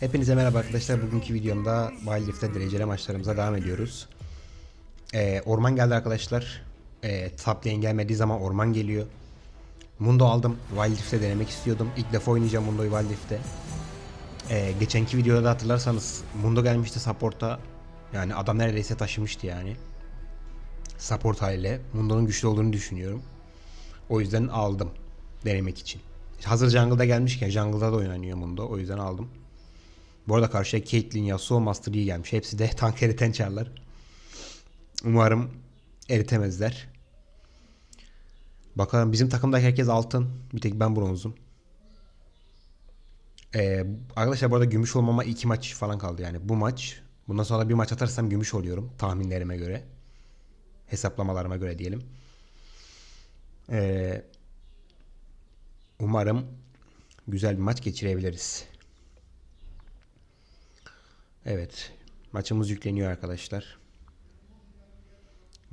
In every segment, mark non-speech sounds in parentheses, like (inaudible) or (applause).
Hepinize merhaba arkadaşlar. Bugünkü videomda Wild Rift'te dereceli maçlarımıza devam ediyoruz. Ee, orman geldi arkadaşlar. Ee, top lane gelmediği zaman orman geliyor. Mundo aldım. Wild Rift'te denemek istiyordum. İlk defa oynayacağım Mundo'yu Wild Rift'te. Ee, geçenki videoda da hatırlarsanız Mundo gelmişti support'a. Yani adam neredeyse taşımıştı yani. Support haliyle. Mundo'nun güçlü olduğunu düşünüyorum. O yüzden aldım. Denemek için. Hazır jungle'da gelmişken jungle'da da oynanıyor Mundo. O yüzden aldım. Bu arada karşıya Caitlyn, Yasuo, Master Yi gelmiş. Hepsi de (laughs) tank eriten çarlar. Umarım eritemezler. Bakalım bizim takımdaki herkes altın. Bir tek ben bronzum. Ee, arkadaşlar bu arada gümüş olmama iki maç falan kaldı yani. Bu maç. Bundan sonra bir maç atarsam gümüş oluyorum. Tahminlerime göre. Hesaplamalarıma göre diyelim. Ee, umarım güzel bir maç geçirebiliriz. Evet. Maçımız yükleniyor arkadaşlar.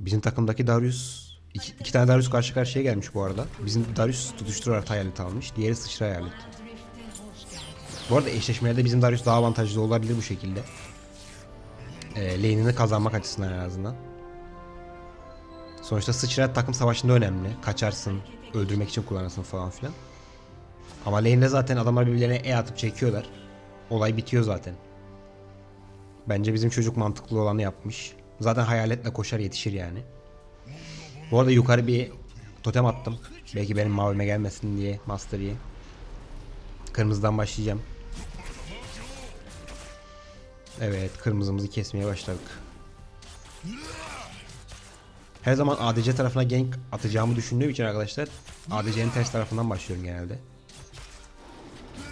Bizim takımdaki Darius iki, iki tane Darius karşı karşıya gelmiş bu arada. Bizim Darius tutuşturarak hayalet almış. Diğeri sıçra hayalet. Bu arada eşleşmelerde bizim Darius daha avantajlı olabilir bu şekilde. E, lane'ini kazanmak açısından en azından. Sonuçta sıçra takım savaşında önemli. Kaçarsın, öldürmek için kullanırsın falan filan. Ama lane'de zaten adamlar birbirlerine E atıp çekiyorlar. Olay bitiyor zaten. Bence bizim çocuk mantıklı olanı yapmış. Zaten hayaletle koşar yetişir yani. Bu arada yukarı bir totem attım. Belki benim mavime gelmesin diye Master. Kırmızıdan başlayacağım. Evet kırmızımızı kesmeye başladık. Her zaman ADC tarafına gank atacağımı düşündüğüm için arkadaşlar ADC'nin ters tarafından başlıyorum genelde.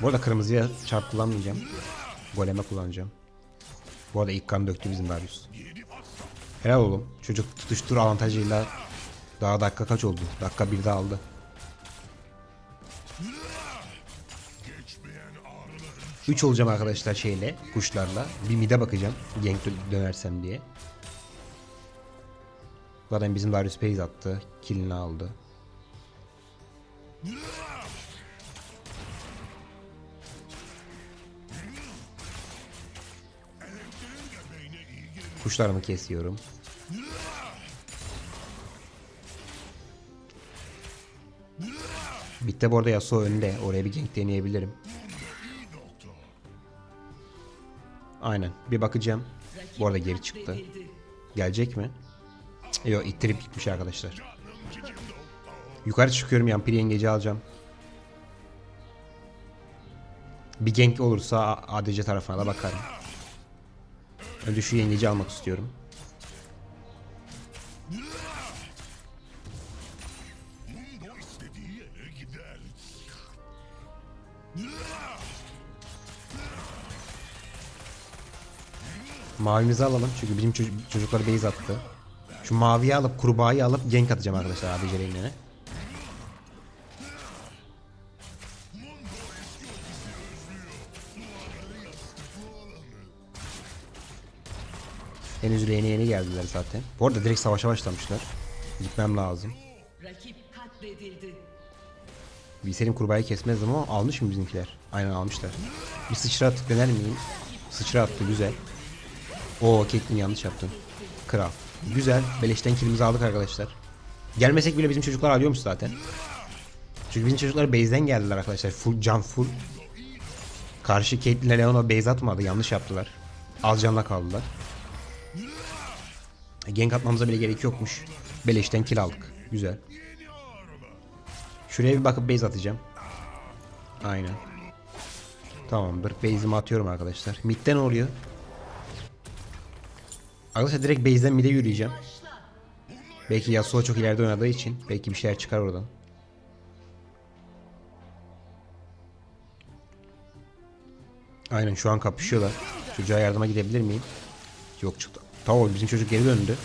Bu arada kırmızıya çarp kullanmayacağım. Goleme kullanacağım. Bu arada ilk kan döktü bizim Darius. Helal oğlum. Çocuk tutuştur avantajıyla daha dakika kaç oldu? Dakika bir de aldı. Üç olacağım arkadaşlar şeyle, kuşlarla. Bir mide bakacağım. Gank dö- dönersem diye. Zaten bizim Darius base attı. Killini aldı. Kuşlarımı kesiyorum. Bitti bu arada Yasuo önde. Oraya bir gank deneyebilirim. Aynen. Bir bakacağım. Bu arada geri çıktı. Gelecek mi? Yok ittirip gitmiş arkadaşlar. Yukarı çıkıyorum. Yampiri yengeci alacağım. Bir gank olursa ADC tarafına da bakarım. Önce şu yengeci almak istiyorum. Mavimizi alalım çünkü bizim çocuk- çocuklar base attı. Şu maviyi alıp kurbağayı alıp gank atacağım arkadaşlar ADC lane'ine. Henüz lane'e yeni geldiler zaten. Bu arada direkt savaşa başlamışlar. Gitmem lazım. Rakip katledildi. Bilseydim kurbağayı kesmezdim ama almış mı bizimkiler? Aynen almışlar. Bir sıçra atıp dener miyim? Sıçra attı güzel. Oo Caitlyn yanlış yaptın. Kral. Güzel. Beleşten kilimizi aldık arkadaşlar. Gelmesek bile bizim çocuklar alıyormuş zaten. Çünkü bizim çocuklar base'den geldiler arkadaşlar. Full can full. Karşı Caitlyn ile Leona base atmadı. Yanlış yaptılar. Az canla kaldılar. Gank atmamıza bile gerek yokmuş. Beleşten kill aldık. Güzel. Şuraya bir bakıp base atacağım. Aynen. Tamamdır. Base'imi atıyorum arkadaşlar. Mid'den oluyor. Arkadaşlar direkt base'den mid'e yürüyeceğim. Belki Yasuo çok ileride oynadığı için belki bir şeyler çıkar oradan. Aynen şu an kapışıyorlar. Çocuğa yardıma gidebilir miyim? Yok çıktı. Tamam bizim çocuk geri döndü.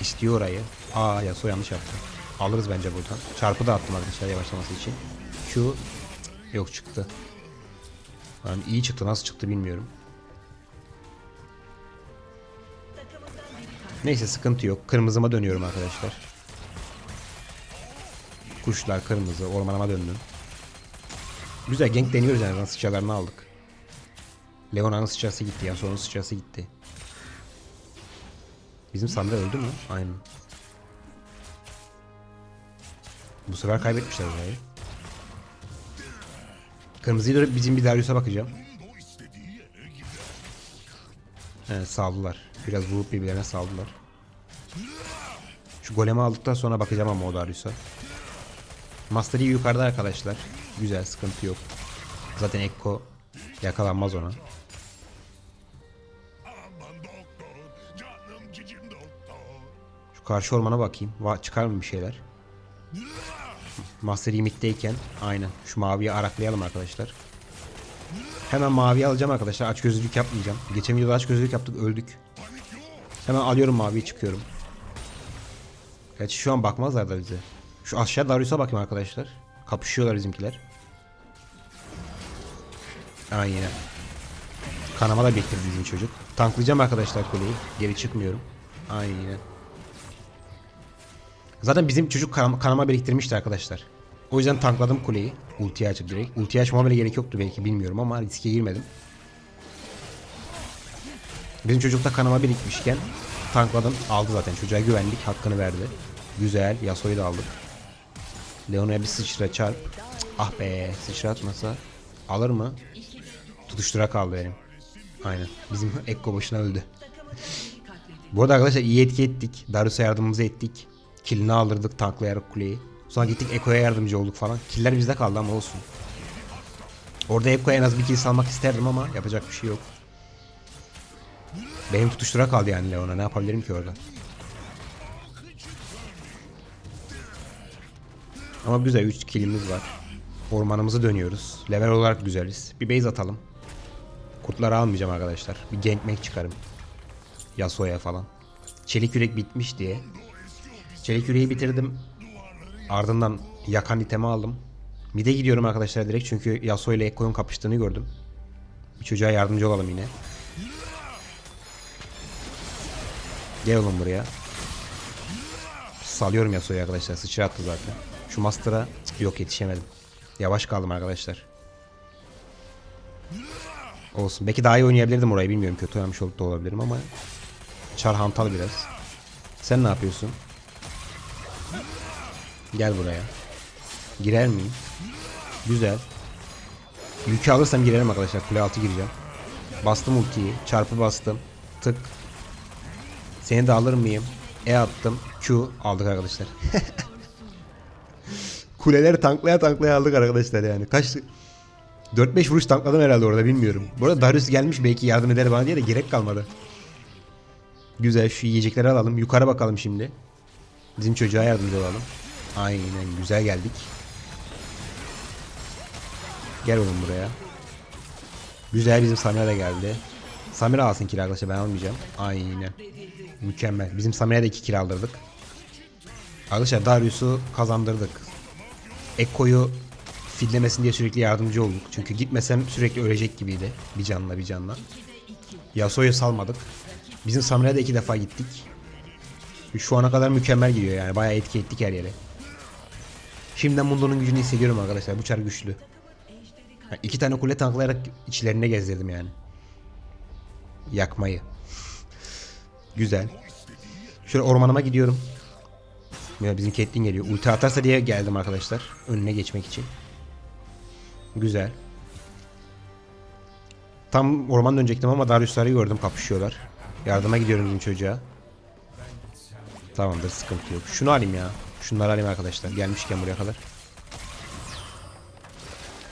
İstiyor orayı. Aa Yasuo yanlış yaptı. Alırız bence buradan. Çarpı da attım arkadaşlar yavaşlaması için. Şu yok çıktı. Yani iyi çıktı nasıl çıktı bilmiyorum. Neyse sıkıntı yok. Kırmızıma dönüyorum arkadaşlar. Kuşlar kırmızı. Ormanıma döndüm. Güzel gank deniyoruz yani. Sıçralarını aldık. Leona'nın sıçrası gitti. Yasuo'nun sıçrası gitti. Bizim Samira öldü mü? Aynen. Bu sefer kaybetmişler burayı. Kırmızıyı dönüp bizim bir Darius'a bakacağım. He saldılar. Biraz vurup birbirlerine saldılar. Şu golemi aldıktan sonra bakacağım ama o Darius'a. Master yukarıda arkadaşlar. Güzel sıkıntı yok. Zaten Ekko yakalanmaz ona. Karşı ormana bakayım. Va çıkar mı bir şeyler? Master Yi middeyken aynen. Şu maviyi araklayalım arkadaşlar. Hemen maviyi alacağım arkadaşlar. Aç gözlülük yapmayacağım. Geçen videoda aç gözlülük yaptık öldük. Hemen alıyorum maviyi çıkıyorum. Gerçi şu an bakmazlar da bize. Şu aşağı Darius'a bakayım arkadaşlar. Kapışıyorlar bizimkiler. Aynen. Kanama da bekliyor bizim çocuk. Tanklayacağım arkadaşlar kuleyi. Geri çıkmıyorum. Aynen. Zaten bizim çocuk kanama, biriktirmişti arkadaşlar. O yüzden tankladım kuleyi. Ultiyi açıp direkt. Ultiyi açmama bile gerek yoktu belki bilmiyorum ama riske girmedim. Bizim çocukta kanama birikmişken tankladım. Aldı zaten. Çocuğa güvendik. Hakkını verdi. Güzel. Yasuo'yu da aldık. Leona'ya bir sıçra çarp. Ah be. Sıçra atmasa alır mı? Tutuştura kaldı benim. Aynen. Bizim (laughs) Ekko boşuna öldü. (laughs) Bu arada arkadaşlar iyi etki ettik. Darius'a yardımımızı ettik. Killini aldırdık tanklayarak kuleyi. Sonra gittik Ekko'ya yardımcı olduk falan. Killer bizde kaldı ama olsun. Orada Ekko'ya en az bir kill salmak isterdim ama yapacak bir şey yok. Benim tutuştura kaldı yani Leon'a. Ne yapabilirim ki orada? Ama güzel 3 killimiz var. Ormanımızı dönüyoruz. Level olarak güzeliz. Bir base atalım. Kurtları almayacağım arkadaşlar. Bir gankmek çıkarım. Yasuo'ya falan. Çelik yürek bitmiş diye. Çelik yüreği bitirdim. Ardından yakan itemi aldım. Mide gidiyorum arkadaşlar direkt çünkü Yasuo ile Ekko'nun kapıştığını gördüm. Bir çocuğa yardımcı olalım yine. Gel oğlum buraya. Salıyorum Yasuo'yu arkadaşlar. Sıçra attı zaten. Şu Master'a yok yetişemedim. Yavaş kaldım arkadaşlar. Olsun. Belki daha iyi oynayabilirdim orayı bilmiyorum. Kötü oynamış olup da olabilirim ama Çar hantal biraz. Sen ne yapıyorsun? Gel buraya. Girer miyim? Güzel. Yükü alırsam girerim arkadaşlar. Kule altı gireceğim. Bastım ultiyi. Çarpı bastım. Tık. Seni de alır mıyım? E attım. Q aldık arkadaşlar. (laughs) Kuleleri tanklaya tanklaya aldık arkadaşlar yani. Kaç 4-5 vuruş tankladım herhalde orada bilmiyorum. Bu arada Darius gelmiş belki yardım eder bana diye de gerek kalmadı. Güzel şu yiyecekleri alalım. Yukarı bakalım şimdi. Bizim çocuğa yardımcı olalım. Aynen güzel geldik. Gel oğlum buraya. Güzel bizim Samira da geldi. Samira alsın arkadaşlar ben almayacağım. Aynen. Mükemmel. Bizim Samira'ya da 2 kill aldırdık. Arkadaşlar Darius'u kazandırdık. Ekko'yu fidlemesin diye sürekli yardımcı olduk. Çünkü gitmesem sürekli ölecek gibiydi. Bir canla bir canla. Yasuo'yu salmadık. Bizim Samira'ya da iki defa gittik. Şu ana kadar mükemmel gidiyor yani. Bayağı etki ettik her yere. Şimdiden Mundo'nun gücünü hissediyorum arkadaşlar. Bu çar güçlü. Yani iki tane kule tanklayarak içlerine gezdirdim yani. Yakmayı. Güzel. Şöyle ormanıma gidiyorum. Ya bizim Caitlyn geliyor. Ulti atarsa diye geldim arkadaşlar. Önüne geçmek için. Güzel. Tam orman dönecektim ama Darius'ları gördüm kapışıyorlar. Yardıma gidiyorum çocuğa. Tamamdır sıkıntı yok. Şunu alayım ya. Şunları alayım arkadaşlar. Gelmişken buraya kadar.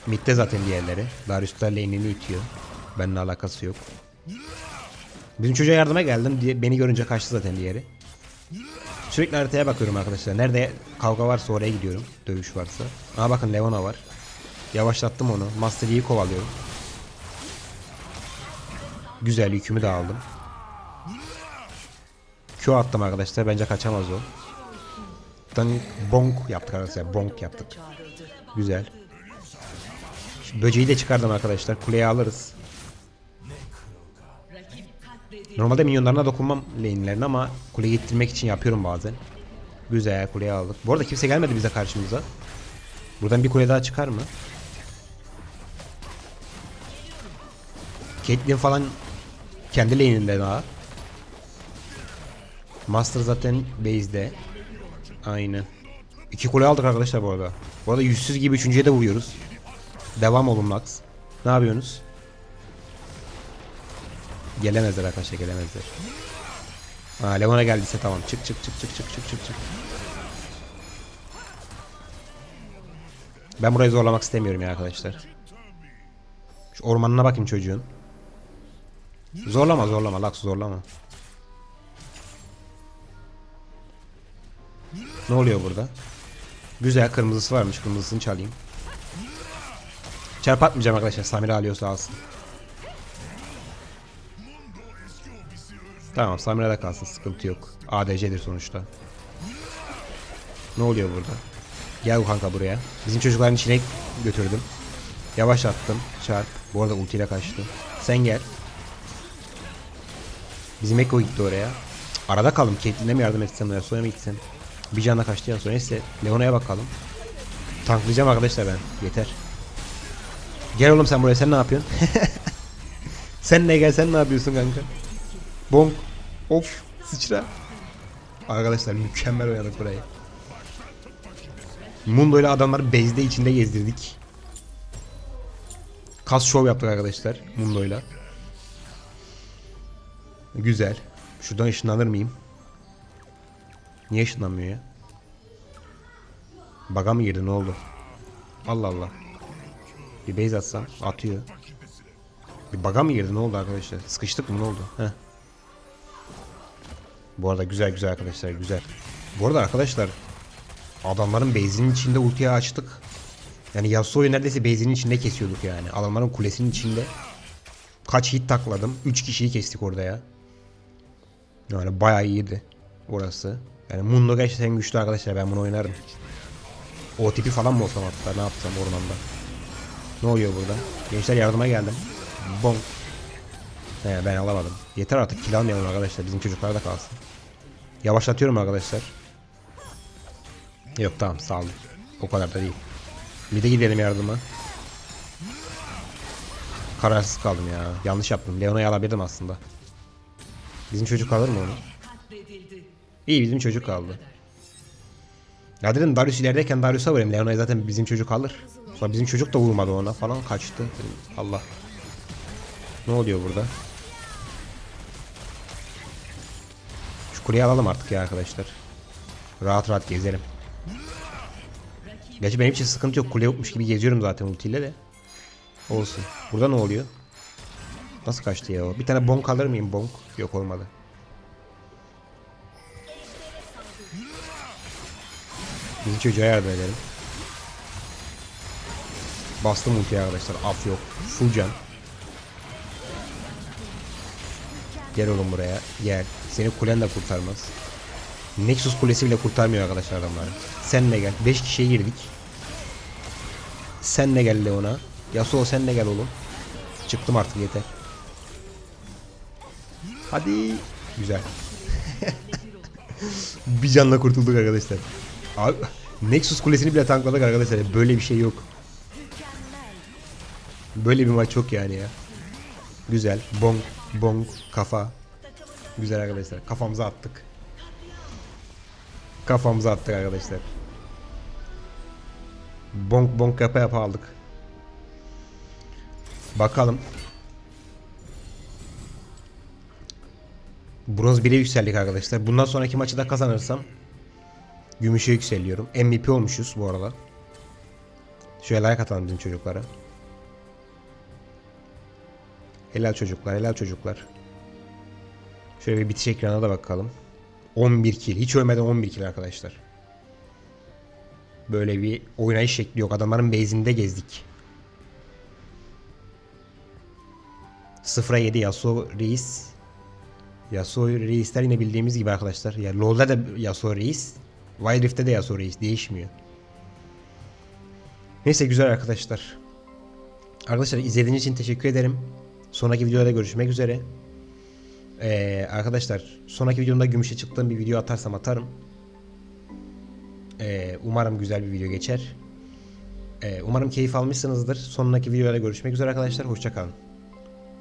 Mid'de zaten diğerleri. Darius'lar lane'ini itiyor. Benimle alakası yok. Bizim çocuğa yardıma geldim diye beni görünce kaçtı zaten diğeri. Sürekli haritaya bakıyorum arkadaşlar. Nerede kavga varsa oraya gidiyorum. Dövüş varsa. Aa bakın Leona var. Yavaşlattım onu. Master Yi'yi kovalıyorum. Güzel yükümü de aldım. Q attım arkadaşlar. Bence kaçamaz o. Dann bonk yaptık arkadaşlar. Bonk yaptık. Güzel. Şu böceği de çıkardım arkadaşlar. Kuleye alırız. Normalde minyonlarına dokunmam lane'lerine ama kule getirmek için yapıyorum bazen. Güzel kuleye aldık. Bu arada kimse gelmedi bize karşımıza. Buradan bir kule daha çıkar mı? Caitlyn falan kendi lane'inde daha. Master zaten base'de. Aynen. İki kule aldık arkadaşlar bu arada. Bu arada yüzsüz gibi üçüncüye de vuruyoruz. Devam olun Lux. Ne yapıyorsunuz? Gelemezler arkadaşlar gelemezler. Ha Leon'a geldiyse tamam. Çık çık çık çık çık çık çık çık. Ben burayı zorlamak istemiyorum ya arkadaşlar. Şu ormanına bakayım çocuğun. Zorlama zorlama Lux zorlama. Ne oluyor burada? Güzel kırmızısı varmış. Kırmızısını çalayım. Çarp atmayacağım arkadaşlar. Samira alıyorsa alsın. Tamam Samira da kalsın. Sıkıntı yok. ADC'dir sonuçta. Ne oluyor burada? Gel kanka buraya. Bizim çocukların içine götürdüm. Yavaş attım. Çarp. Bu arada ultiyle kaçtı. Sen gel. Bizim Ekko gitti oraya. Arada kaldım. Caitlyn'e mi yardım etsem ya sonra mı gitsem? Bir canla kaçtı ya sonra neyse Leona'ya bakalım. Tanklayacağım arkadaşlar ben. Yeter. Gel oğlum sen buraya sen ne yapıyorsun? (laughs) sen ne gel sen ne yapıyorsun kanka? Bonk. Of. Sıçra. Arkadaşlar mükemmel oynadık burayı. Mundo ile adamları base'de içinde gezdirdik. Kas şov yaptık arkadaşlar Mundo ile. Güzel. Şuradan ışınlanır mıyım? Niye ışınlanmıyor ya? Baga mı girdi ne oldu? Allah Allah. Bir base atsam atıyor. Bir baga mı girdi ne oldu arkadaşlar? Sıkıştık mı ne oldu? Heh. Bu arada güzel güzel arkadaşlar güzel. Bu arada arkadaşlar adamların base'inin içinde ultiyi açtık. Yani Yasuo'yu neredeyse base'inin içinde kesiyorduk yani. Adamların kulesinin içinde. Kaç hit takladım. 3 kişiyi kestik orada ya. Yani bayağı iyiydi orası. Yani Mundo gerçekten güçlü arkadaşlar ben bunu oynarım. O tipi falan mı olsam hatta ne yapsam ormanda. Ne oluyor burada? Gençler yardıma geldim. Bom. He ben alamadım. Yeter artık kill almayalım arkadaşlar bizim çocuklar da kalsın. Yavaşlatıyorum arkadaşlar. Yok tamam sağ olun. O kadar da değil. Bir de gidelim yardıma. Kararsız kaldım ya. Yanlış yaptım. Leona'yı alabilirdim aslında. Bizim çocuk alır mı onu? İyi bizim çocuk kaldı. Ya dedim Darius ilerideyken Darius'a vurayım. Leona'yı zaten bizim çocuk alır. Sonra bizim çocuk da vurmadı ona falan kaçtı. Allah. Ne oluyor burada? Şu kuleyi alalım artık ya arkadaşlar. Rahat rahat gezelim. Gerçi benim için sıkıntı yok. Kule yokmuş gibi geziyorum zaten ultiyle de. Olsun. Burada ne oluyor? Nasıl kaçtı ya o? Bir tane bonk alır mıyım bonk? Yok olmadı. Bizim çocuğa yardım edelim. Bastım ultiye arkadaşlar. Af yok. Full can. Gel oğlum buraya. Gel. Seni kulen de kurtarmaz. Nexus kulesi bile kurtarmıyor arkadaşlar adamları. Sen de gel. 5 kişiye girdik. Sen de gel Leona. Yasuo sen de gel oğlum. Çıktım artık yeter. Hadi. Güzel. (laughs) bir canla kurtulduk arkadaşlar. Abi Nexus kulesini bile tankladık arkadaşlar. Böyle bir şey yok. Böyle bir maç yok yani ya. Güzel. Bong, bong, kafa. Güzel arkadaşlar. Kafamıza attık. Kafamıza attık arkadaşlar. Bonk bonk yapa yapa aldık. Bakalım. Bronz 1'e yükseldik arkadaşlar. Bundan sonraki maçı da kazanırsam Gümüşe yükseliyorum. MVP olmuşuz bu arada. Şöyle like atalım bizim çocuklara. Helal çocuklar, helal çocuklar. Şöyle bir bitiş ekranına da bakalım. 11 kill. Hiç ölmeden 11 kill arkadaşlar. Böyle bir oynayış şekli yok. Adamların base'inde gezdik. 0'a 7 Yasuo Reis. Yasuo Reisler yine bildiğimiz gibi arkadaşlar. Ya LoL'da da Yasuo Reis. Wild Rift'te de Yasuo Reis değişmiyor. Neyse güzel arkadaşlar. Arkadaşlar izlediğiniz için teşekkür ederim. Sonraki videoda görüşmek üzere. Ee, arkadaşlar sonraki videomda gümüşe çıktığım bir video atarsam atarım. Ee, umarım güzel bir video geçer. Ee, umarım keyif almışsınızdır. Sonraki videoda görüşmek üzere arkadaşlar. Hoşçakalın.